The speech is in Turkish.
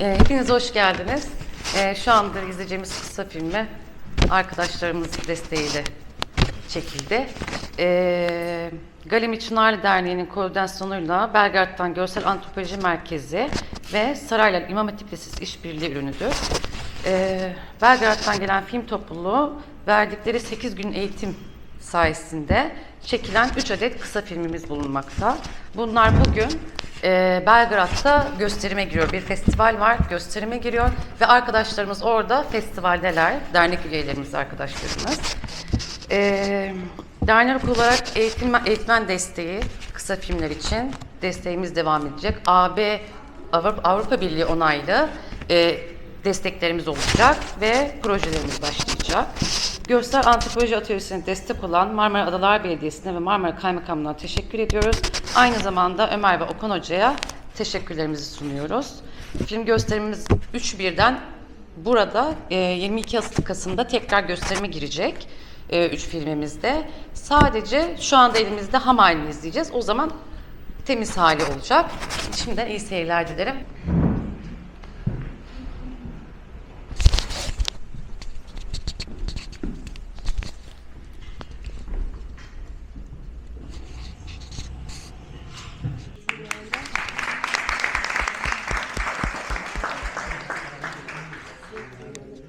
Ee, hepiniz hoş geldiniz. Ee, şu anda izleyeceğimiz kısa filmi arkadaşlarımız desteğiyle çekildi. Ee, Galemi Çınarlı Derneği'nin koordinasyonuyla Belgrad'dan Görsel Antropoloji Merkezi ve Saraylar İmam Hatip Lisesi işbirliği ürünüdür. Ee, Belgrad'dan gelen film topluluğu verdikleri 8 gün eğitim sayesinde çekilen 3 adet kısa filmimiz bulunmakta. Bunlar bugün e, Belgrad'da gösterime giriyor. Bir festival var, gösterime giriyor ve arkadaşlarımız orada festivaldeler. Dernek üyelerimiz, arkadaşlarımız. E, dernek olarak eğitim, eğitmen desteği kısa filmler için desteğimiz devam edecek. AB Avrupa, Avrupa Birliği onaylı e, desteklerimiz olacak ve projelerimiz başlayacak. Görsel Antropoloji Atölyesi'ne destek olan Marmara Adalar Belediyesi'ne ve Marmara Kaymakamlığı'na teşekkür ediyoruz. Aynı zamanda Ömer ve Okan Hoca'ya teşekkürlerimizi sunuyoruz. Film gösterimimiz 3 birden burada e, 22 Kasım'da tekrar gösterime girecek. 3 filmimizde. Sadece şu anda elimizde ham halini izleyeceğiz. O zaman temiz hali olacak. Şimdiden iyi seyirler dilerim.